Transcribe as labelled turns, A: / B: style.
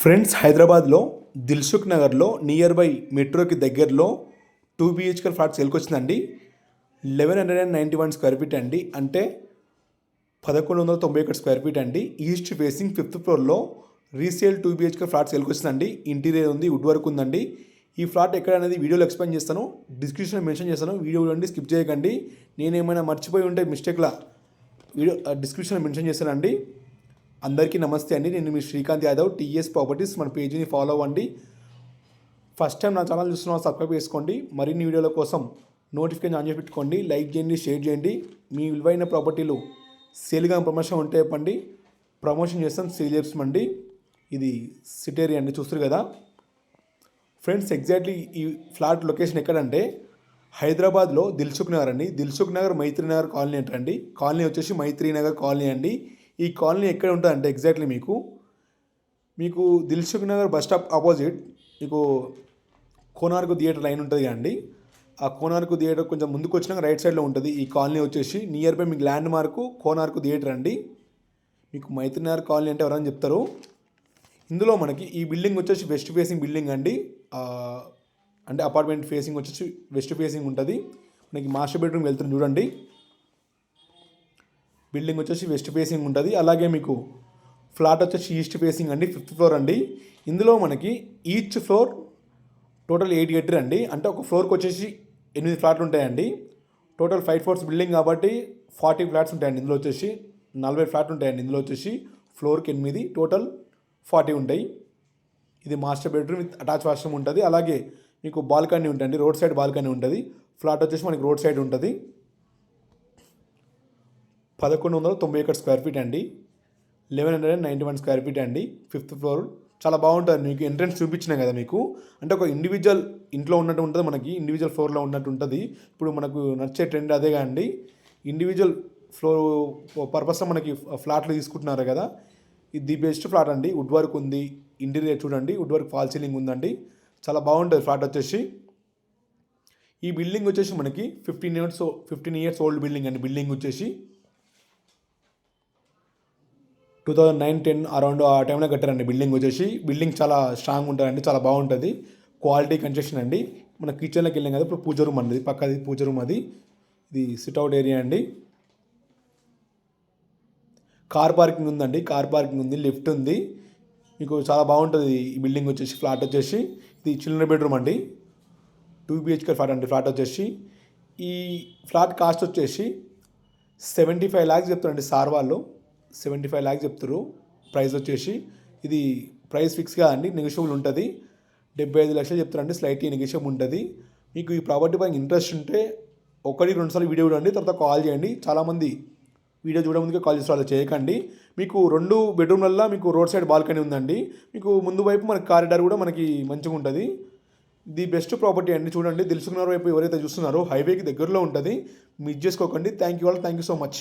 A: Friends హైదరాబాద్లో దిల్సుఖ్ నగర్లో near by మెట్రోకి దగ్గరలో టూ బిహెచ్కే ఫ్లాట్ సేల్కి వచ్చిందండి. Eleven hundred and ninety one square feet అండి. అంటే పదకొండు వందల తొంభై ఒకటి స్క్వేర్ ఫీట్ అండి. ఈస్ట్ ఫేసింగ్ ఫిఫ్త్ ఫ్లోర్లో రీసేల్ టూ బిహెచ్కే ఫ్లాట్ సేల్కి వచ్చిందండి. ఇంటీరియర్ ఉంది వుడ్ వర్క్ ఉందండి. ఈ ఫ్లాట్ ఎక్కడ అనేది వీడియోలో ఎక్స్ప్లెయిన్ చేస్తాను. డిస్క్రిప్షన్లో మెన్షన్ చేస్తాను. వీడియో అండి స్కిప్ చేయకండి. నేను ఏమైనా మర్చిపోయి ఉంటే మిస్టేక్లా వీడియో డిస్క్రిప్షన్లో మెన్షన్ చేస్తానండి. అందరికీ నమస్తే అండి. నేను మీ శ్రీకాంత్ యాదవ్ టీఎస్ ప్రాపర్టీస్ మన పేజీని ఫాలో అవ్వండి. ఫస్ట్ టైం నా ఛానల్ చూస్తున్న సబ్స్క్రైబ్ చేసుకోండి. మరిన్ని వీడియోల కోసం నోటిఫికేషన్ ఆన్ చేసి పెట్టుకోండి. లైక్ చేయండి షేర్ చేయండి. మీ విలువైన ప్రాపర్టీలు సేల్గా ప్రమోషన్ ఉంటే చెప్పండి. ప్రమోషన్ చేస్తాం సేల్ చేస్తామండి ఇది సిటేరి అండి చూస్తారు కదా. ఫ్రెండ్స్ ఎగ్జాక్ట్లీ ఈ ఫ్లాట్ లొకేషన్ ఎక్కడంటే హైదరాబాద్లో దిల్సుఖ్ నగర్ అండి. దిల్సుఖ్ నగర్ మైత్రి నగర్ కాలనీ అంటండి. కాలనీ వచ్చేసి మైత్రి నగర్ కాలనీ అండి. ఈ కాలనీ ఎక్కడ ఉంటుందంటే ఎగ్జాక్ట్లీ మీకు మీకు Dilsukh Nagar bus stop opposite మీకు కోనార్కు థియేటర్ లైన్ ఉంటుంది అండి ఆ కోనార్కు థియేటర్ కొంచెం ముందుకు వచ్చినాక రైట్ సైడ్లో ఉంటుంది. ఈ కాలనీ వచ్చేసి నియర్ బై మీకు ల్యాండ్ మార్కు కోనార్కు థియేటర్ అండి. మీకు మైత్రినగర్ కాలనీ అంటే ఎవరైనా చెప్తారు? ఇందులో మనకి ఈ బిల్డింగ్ వచ్చేసి వెస్ట్ ఫేసింగ్ బిల్డింగ్ అండి. అంటే అపార్ట్మెంట్ ఫేసింగ్ వచ్చేసి వెస్ట్ ఫేసింగ్ ఉంటుంది. మనకి మాస్టర్ బెడ్రూమ్ వెళ్తుంది చూడండి. బిల్డింగ్ వచ్చేసి వెస్ట్ ఫేసింగ్ ఉంటుంది. అలాగే మీకు ఫ్లాట్ వచ్చేసి ఈస్ట్ ఫేసింగ్ అండి ఫిఫ్త్ ఫ్లోర్ అండి. ఇందులో మనకి each floor total eight eight అండి. అంటే ఒక ఫ్లోర్కి వచ్చేసి ఎనిమిది ఫ్లాట్లు ఉంటాయండి. టోటల్ ఫైవ్ ఫ్లోర్స్ బిల్డింగ్ కాబట్టి ఫార్టీ ఫ్లాట్స్ ఉంటాయండి ఇందులో వచ్చేసి. నలభై ఫ్లాట్లు ఉంటాయండి ఇందులో వచ్చేసి. ఫ్లోర్కి ఎనిమిది టోటల్ ఫార్టీ ఉంటాయి. ఇది master bedroom with attach washroom ఉంటుంది. అలాగే మీకు బాల్కనీ ఉంటుంది రోడ్ సైడ్ బాల్కనీ ఉంటుంది. ఫ్లాట్ వచ్చేసి మనకి రోడ్ సైడ్ ఉంటుంది. పదకొండు వందల తొంభై ఒకటి స్క్వేర్ ఫీట్ అండి. Eleven hundred and ninety one square feet అండి. ఫిఫ్త్ ఫ్లోర్ చాలా బాగుంటుంది. మీకు ఎంట్రన్స్ చూపించినా కదా మీకు. అంటే ఒక ఇండివిజువల్ ఇంట్లో ఉన్నట్టు ఉంటుంది మనకి. ఇండివిజువల్ ఫ్లోర్లో ఉన్నట్టు ఉంటుంది. ఇప్పుడు మనకు నచ్చే ట్రెండ్ అదే అండి. ఇండివిజువల్ ఫ్లోర్ పర్పస్లో మనకి ఫ్లాట్లు తీసుకుంటున్నారు కదా. ఇది ది బెస్ట్ ఫ్లాట్ అండి. వుడ్ వర్క్ ఉంది. ఇంటీరియర్ చూడండి. వుడ్ వర్క్ ఫాల్ సీలింగ్ ఉందండి. చాలా బాగుంటుంది ఫ్లాట్ వచ్చేసి. ఈ బిల్డింగ్ వచ్చేసి మనకి fifteen years fifteen years old building అండి. బిల్డింగ్ వచ్చేసి. Two thousand nine ten around ఆ టైంలో కట్టారండి బిల్డింగ్ వచ్చేసి. బిల్డింగ్ చాలా స్ట్రాంగ్ ఉంటుందండి చాలా బాగుంటుంది. క్వాలిటీ కన్స్ట్రక్షన్ అండి. మన కిచెన్లోకి వెళ్ళాం కదా ఇప్పుడు పూజ రూమ్ అండి పక్కది పూజ రూమ్ అది. ఇది సిట్అవుట్ ఏరియా అండి. కార్ పార్కింగ్ ఉందండి కార్ పార్కింగ్ ఉంది లిఫ్ట్ ఉంది. మీకు చాలా బాగుంటుంది ఈ బిల్డింగ్ వచ్చేసి ఫ్లాట్ వచ్చేసి. ఇది చిల్డ్రన్ బెడ్రూమ్ అండి. టూ బిహెచ్కే ఫ్లాట్ అండి ఫ్లాట్ వచ్చేసి. ఈ ఫ్లాట్ కాస్ట్ వచ్చేసి సెవెంటీ ఫైవ్ ల్యాక్స్ చెప్తారండి సార్ వాళ్ళు. సెవెంటీ ఫైవ్ ల్యాక్స్ చెప్తారు ప్రైస్ వచ్చేసి ఇది ప్రైస్ ఫిక్స్గా అండి నెగోషియబుల్ ఉంటుంది. డెబ్బై ఐదు లక్షలు చెప్తారండి స్లైట్లీ నెగోషియబుల్ ఉంటుంది. మీకు ఈ ప్రాపర్టీ పైన ఇంట్రెస్ట్ ఉంటే ఒకటి రెండుసార్లు వీడియో చూడండి తర్వాత కాల్ చేయండి. చాలామంది వీడియో చూడడం ముందుగా కాల్ చేసి వాళ్ళు చేయకండి. మీకు రెండు బెడ్రూమ్లల్లో మీకు రోడ్ సైడ్ బాల్కనీ ఉందండి. మీకు ముందు వైపు మనకి కారిడార్ కూడా మనకి మంచిగా ఉంటుంది. ది బెస్ట్ ప్రాపర్టీ అండి చూడండి. తెలుసుకున్న వైపు ఎవరైతే చూస్తున్నారో హైవేకి దగ్గరలో ఉంటుంది. మిస్ చేసుకోకండి. Thank you all thank you so much